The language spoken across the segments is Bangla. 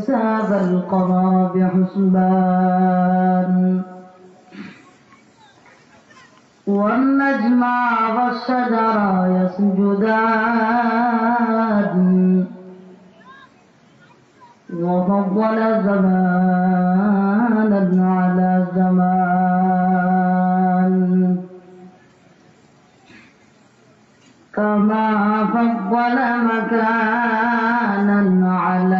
الشمس والقمر بحسبان والنجم والشجر يسجدان. وفضل زمانا على زمان. كما فضل مكانا على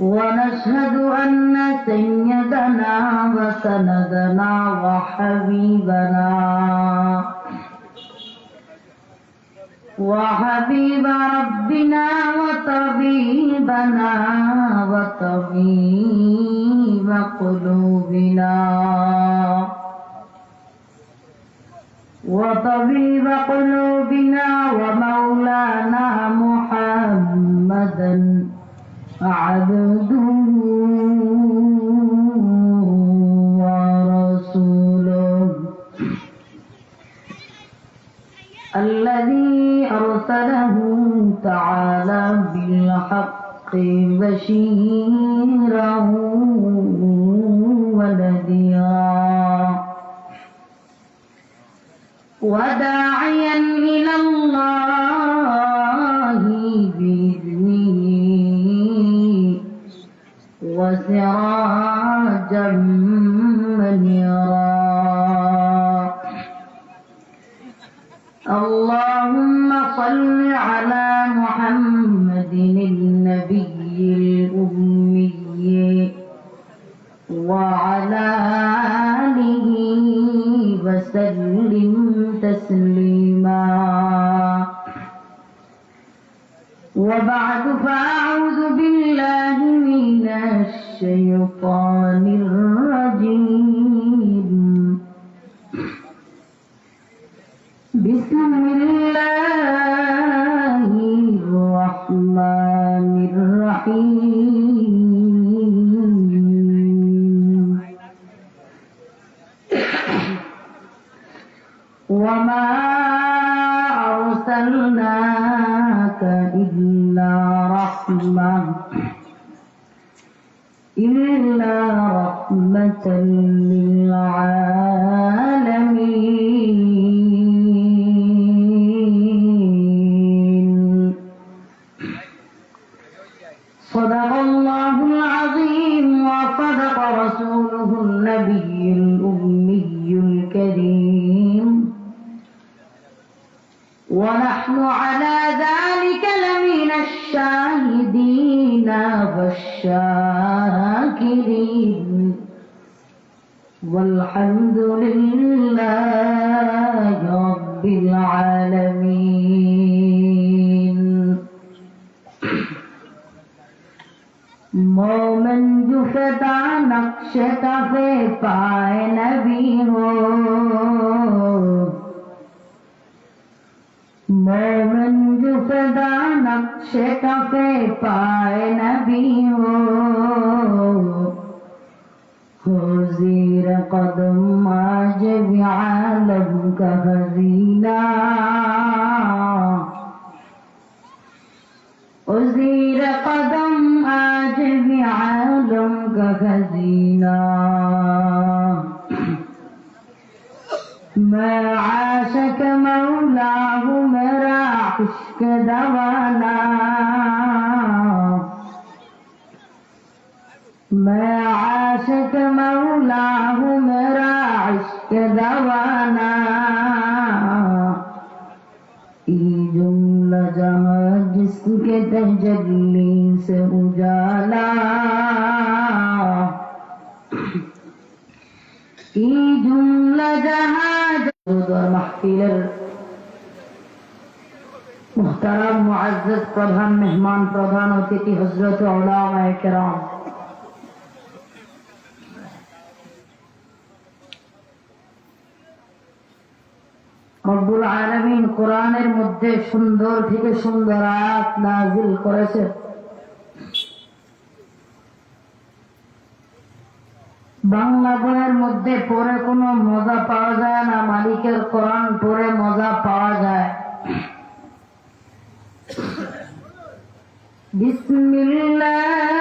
ونشهد أن سيدنا وسندنا وحبيبنا وحبيب ربنا وطبيبنا وطبيب قلوبنا وطبيب قلوبنا ومولانا محمدا الذي أرسله تعالى بالحق بشيرا ونذيرا. وداعيا وسراجا منيرا اللهم صل على محمد النبي الأمي وعلى آله وسلم تسليما. وبعد فأعوذ إلا رحمة للعالمين والحمد لله رب العالمين मोमन जुफदा नक्श कफे पाए नबी हो मोमन जुफदा नक्श कफे पाए नबी हो हो ربك هزينا أزيل قدم آجب عالم هزينا ما عاشك مولاه مراعشك دوانا. तजल्ली से उजाला की जुमला जहाज মাহফিলের মুহতারাম মুআজ্জাজ প্রধান মেহমান প্রধান অতিথি হজরত ওলামায়ে কেরাম রব্বুল আলামিন কোরআনের মধ্যে সুন্দর থেকে সুন্দর আয়াত নাজিল করেছে। বাংলা বইয়ের মধ্যে পড়ে কোনো মজা পাওয়া যায় না, মালিকের কোরআন পড়ে মজা পাওয়া যায়। বিসমিল্লাহির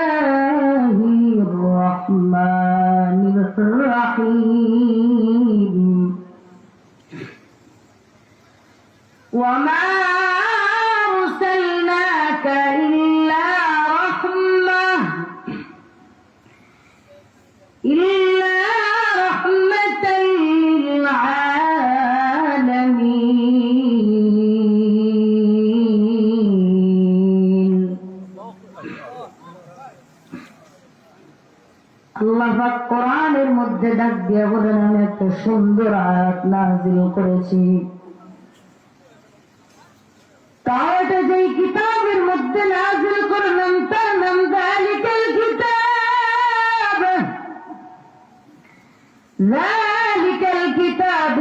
দিয়ে আমি একটা সুন্দর আয়াত নাজিল করেছি। যেই কিতাবের মধ্যে নাজিল করলাম, তার নাম জালিকাল কিতাব। কিতাব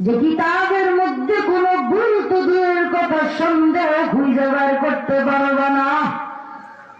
যে কিতাবের মধ্যে কোনো ভুল তো কথা সন্দেহ খুঁজে বার করতে পারবে না।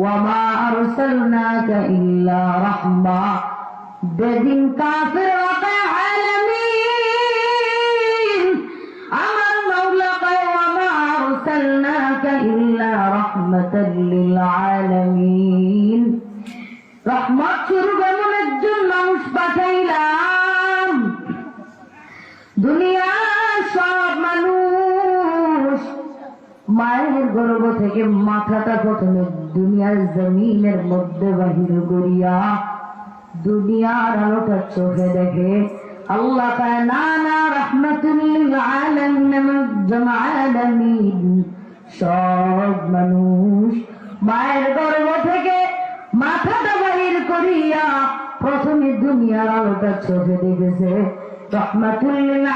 ওয়ামা আরসালনাকা ইল্লা রাহমা বেদিন কাফির আলামিন আমার মাওলা কয় ওয়ামা আরসালনাকা ইল্লা রাহমাতাল লিল আলামিন রহমত গর্ভ থেকে মাথাটা প্রথমে দুনিয়ার জমিনের মধ্যে বাহির করিয়া দুনিয়ার আলোটা চোখে দেখে আল্লাহ সব মানুষ মায়ের গর্ভ থেকে মাথাটা বাহির করিয়া প্রথমে দুনিয়ার আলোটা চোখে দেখেছে। রহমাতুল্লিল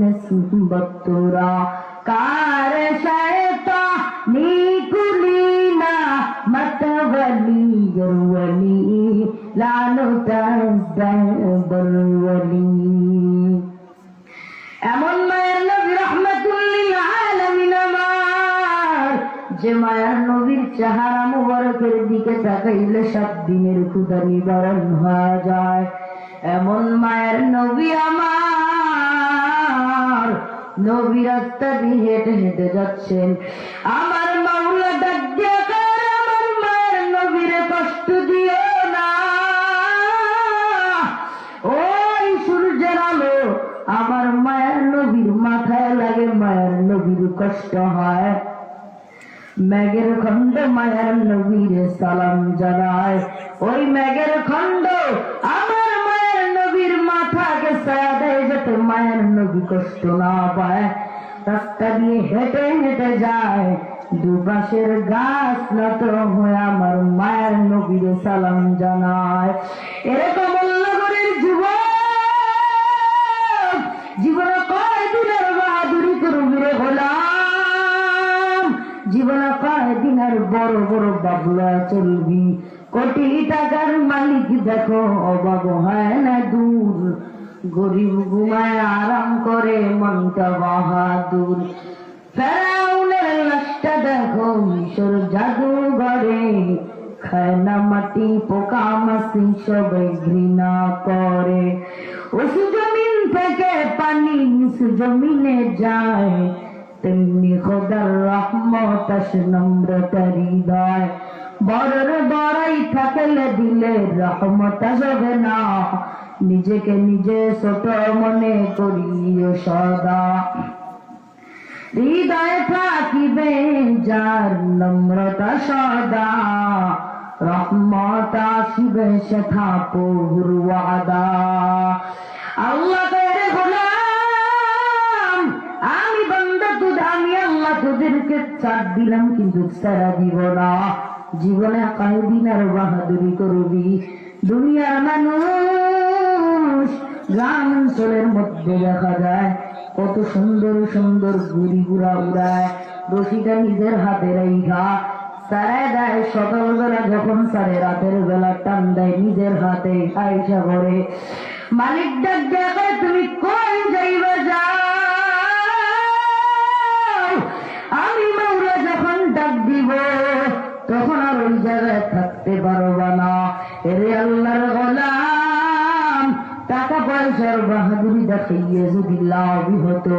نسبت ترا کار شیطا نیکلینا مت ولی ولی لانو تزدر এমন মায়ের নবী রহমাতুল্লিল যে মায়ের নবীর চেহারা মুবারকের দিকে তাকাইলে সব দিনের ক্ষুদা নিবারণ হয়ে যায়। এমন মায়ের নবী আমার নবী রাস্তা হেঁটে হেঁটে যাচ্ছেন। আমার মাওলা ডাক আমার মায়ের নবীর কষ্ট দিও না। ওই সূর্যের আলো আমার মায়ের নবীর মাথায় লাগে, মায়ের নবীর কষ্ট হয়। ম্যাগের খন্ড মায়ের নবীর সালাম জানায়। ওই ম্যাগের খন্ড আমার মায়ের নবী কষ্ট না পায়। রাস্তা দিয়ে হেঁটে হেঁটে যায়। দুপাশের গাছ নত হয়ে আমার মায়ের নবীর সালাম জানায়। এরকম যুবক জীবনে। বাহাদুরি রে জীবনে কয় বড় বড় বাবলা চলবি? কোটি টাকার মালিক দেখো অবাব হয় না দূর। গরিব ঘুমায় আরাম করে, মনটা বাহাদুর। ফেরাউনের লাশটা দেখো, মিশর জাদুঘরে। খায় না মাটি, পোকা মাসি সবে ঘৃণা করে। ওষু জমিন থেকে পানি নিচু জমিনে যায়। তেমনি খোদার রহমত আসে নম্রতা হৃদয়। বড়র বড়াই থাকলে দিলে রহমত আসবে না। নিজেকে নিজে ছোট মনে করিও সদা। হৃদয় থাকিবে যার নম্রতা সদা। রহমত আসিবে সেথা প্রভুর ওয়াদা। আল্লাহ তোদেরকে চার দিলাম, কিন্তু সারা দিব না। জীবনে কয়েকদিন আর বাহাদুরি করবি। দুনিয়ার মানুষ গ্রাম অঞ্চলের মধ্যে দেখা যায়, কত সুন্দর সুন্দর গুড়ি গুড়া উড়ায়, রশিটা নিজের হাতে রেখা সারায় দেয় সকালবেলা, যখন সারে রাতের বেলা টান দেয়, নিজের হাতে আইসা করে। মালিক ডাক দেখে তুমি কোন তখন আর ওই জায়গায় থাকতে পারবা না। এরে আল্লাহর গোলাম, টাকা পয়সার বাহাদুরি দেখাইয়ে যদি লাভই হতো,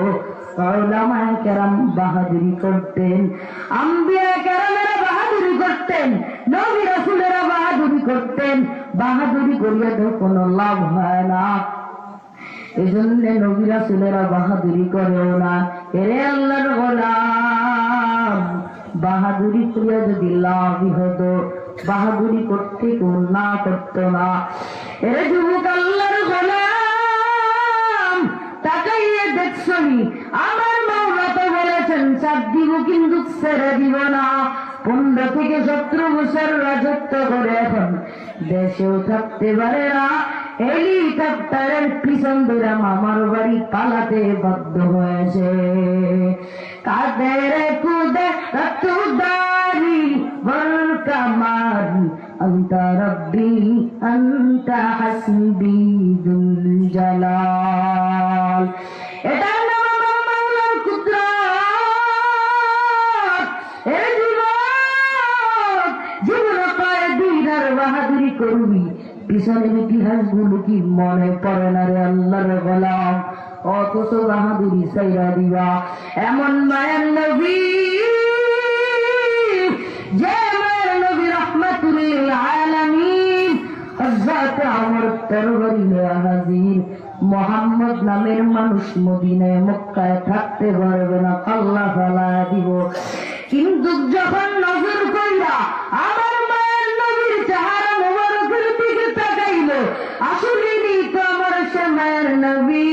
ওলামায়ে কেরাম বাহাদুরি করতেন আম্বিয়া কেরামেরা বাহাদুরি করতেন, নবী রাসূলেরা বাহাদুরি করতেন, বাহাদুরি করিয়া তো কোনো লাভ হয় না। এই জন্য নবী রাসূলেরা বাহাদুরি করেও না। এরে আল্লাহর গোলাম বাহাদুরি করিয়া যদি হতো, বাহাদুরি করতে কেউ না করতো না। এরে যুবক আল্লাহর গোলাম, তাকাইয়ে দেখছনি আমার মাওলা তো বলেছেন চার দিব কিন্তু ছেড়ে দিব না। পনেরো থেকে সতেরো বছর রাজত্ব করে এখন, দেশেও থাকতে পারে না হেলিকপ্টারের পিছন ধরে মামার বাড়ি পালাতে বাধ্য হয়েছে কাদের কুদে রতুদারি বল কামারি أنت ربي أنت حسبي ذو الجلال এটার নাম আমার মাওলার কুদরত এ যুবক জীবন পায় দিন আর বাহাদুরি করবি পিছনের ইতিহাসগুলো কি মনে পড়ে না রে আল্লাহর গোলাম? অথচ বাহাদুরি সাইরা দিবা। এমন মায়ের নবী, যে মায়ের নবী আলামিন আমর তরবারি হাজির। মোহাম্মদ নামের মানুষ মদিনায় মক্কায় থাকতে পারবে না, আল্লাহ ফালা দিব। কিন্তু যখন নজর কইরা আমার মায়ের নবীর তাকাইল আসলে তো আমার সে মায়ের নবী।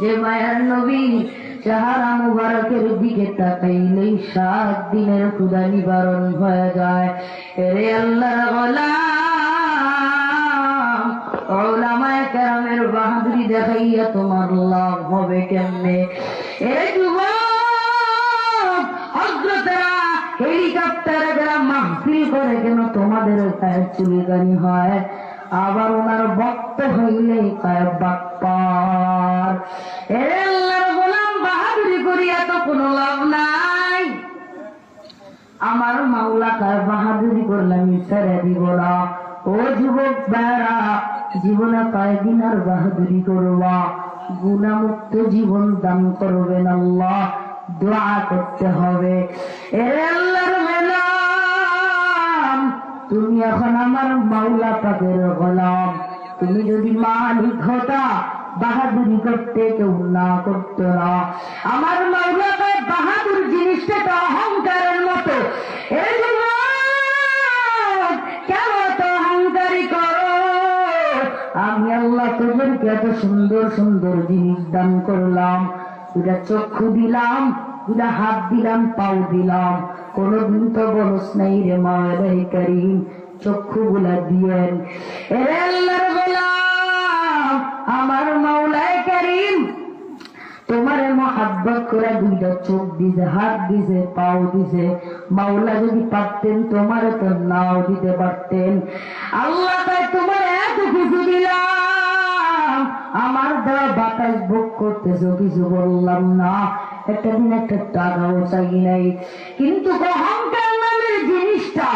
যে মায়ের নবী চেহারা মুবারকের দিকে তাকাইলেই সাত দিনের ক্ষুদা নিবারণ হয়ে যায়। এরে আল্লাহ ওলামায়ে কেরামের বাহাদুরি দেখাইয়া তোমার লাভ হবে কেমনে? এ যুবক অগ্রতারা হেলিকপ্টারে মাহফিল করে কেন তোমাদের পায়ের চুলকানি হয়? আবার ওনার বক্ত হইলে পায় বাপ্পার এ গোলাম, বাহাদুরি কোনো লাভ নাই। আমার মাওলা কার বাহাদুরি করলাম ছেড়ে দিব না। ও যুবক বেড়া জীবনে আর বাহাদুরি করবা। গুণামুক্ত জীবন দান করবেন আল্লাহ। দোয়া করতে হবে। এ আল্লাহর তুমি এখন আমার মাওলা পাকের গোলাম। তুমি যদি মালিক হতা, বাহাদুরি করতে কেউ না করতো না। আমার মাওলা পায় বাহাদুর জিনিসটা তো অহংকারের মতো। কেন তো অহংকারী করো? আমি আল্লাহ তোদেরকে এত সুন্দর সুন্দর জিনিস দান করলাম। দুটা চক্ষু দিলাম বুঝা হাত দিলাম, পাও দিলাম। কোনদিন তো বলস নাই রে মাওলাই করিম, চক্ষু গুলা দিয়েন। আমার মাওলাই করিম, তোমার মহাব্বত করে দুইটা চোখ দিছে, হাত দিছে, পাও দিছে। মাওলা যদি পারতেন, তোমার তো নাও দিতে পারতেন। আল্লাহ তাই তোমার এত কিছু দিলাম। আমার দেওয়া বাতাস ভোগ করতেছো, কিছু বললাম না। একটা দিন একটা টাকাও চাই নাই। কিন্তু অহংকার নামের জিনিসটা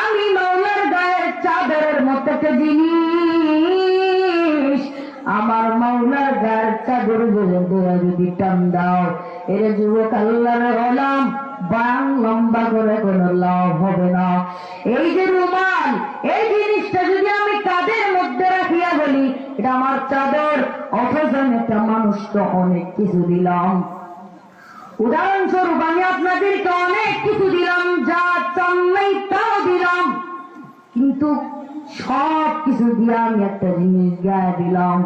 আমি মাওলার গায়ের চাদরের মতো একটা জিনিস। আমার মাওলার গায়ের চাদর বলে দেওয়া যদি টান দাও, এর যুবক আল্লাহর হলাম বাং লম্বা করে কোনো লাভ হবে না। এই যে রুমাল, এই জিনিসটা যদি আমি কাদের মধ্যে রাখিয়া বলি, এটা আমার চাদর, অথচ একটা মানুষকে অনেক কিছু দিলাম। উদাহরণস্বরূপ আমি আপনাদেরকে অনেক কিছু দিলাম যা চান নাই তাও দিলাম। কিন্তু সব কিছু দিয়ে আমি একটা জিনিস গায়ে দিলাম।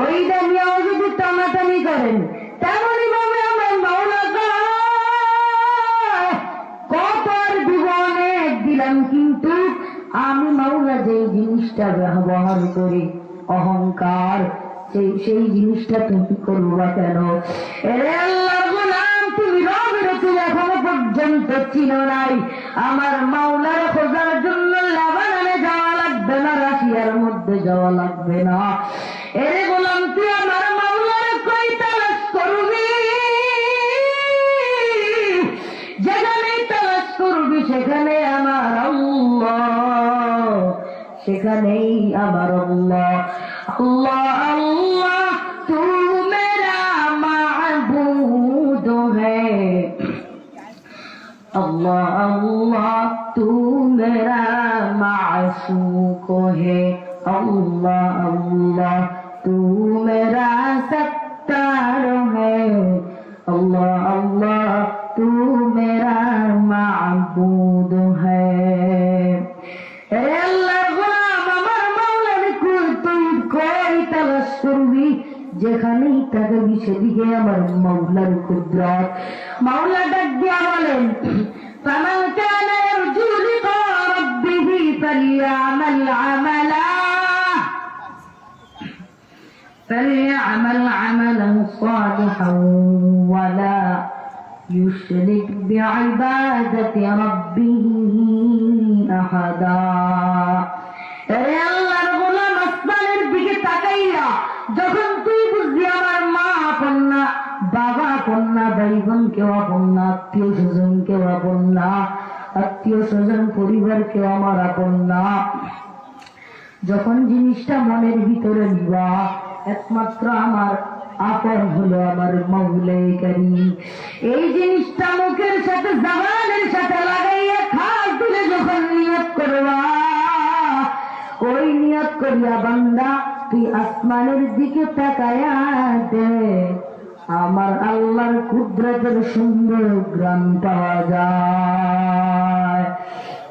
ওই দামিয়াও যদি টানাটানি করেন তেমনই ভাবে আমার মাওলা কয়, কত আর দিব অনেক দিলাম কিন্তু আমি মাওলা যে জিনিসটা ব্যবহার করি অহংকার সেই সেই জিনিসটা তুমি করবা কেন? আল্লাহর পর্যন্ত চিনো নাই। আমার মাওলার খোঁজার জন্য লেবাননে যাওয়া লাগবে না, রাশিয়ার মধ্যে যাওয়া লাগবে না। এরে গোলাম, তুই আমার মাওলার কই তালাশ করবি? যেখানেই তালাশ করবি, সেখানে আমার সেখানেই আমার আল্লাহ। আল্লাহ আল্লাহ। আল্লাহ আল্লাহ, তুমরা মাসুক হে। আল্লাহ আল্লাহ, তুমরা সত্তার হে। আল্লাহ আল্লাহ, তুমরা মাবুদ হে। রে আল্লাহর গোলাম, আমার মাওলানা কুল তুই কই তালাশ সেদিকে আমার মাওলার কুদরত। মাওলা ডাক দিয়া বলেন فمن كان يرجو لقاء ربه فليعمل عملا. فليعمل عملا صالحا ولا يشرك بعبادة ربه. আত্মীয় স্বজন পরিবার কেউ আমার আপন না। যখন জিনিসটা মনের ভিতরে নিবা একমাত্র আমার আপন হলো আমার এই জিনিসটা মুখের সাথে জবানের সাথে লাগাইয়া খাস দিলে যখন করবা, ওই করিয়া বান্দা, তুই আসমানের দিকে তাকায়া দে। আমার আল্লাহর কুদরতের সুন্দর গ্রাম পাওয়া যায়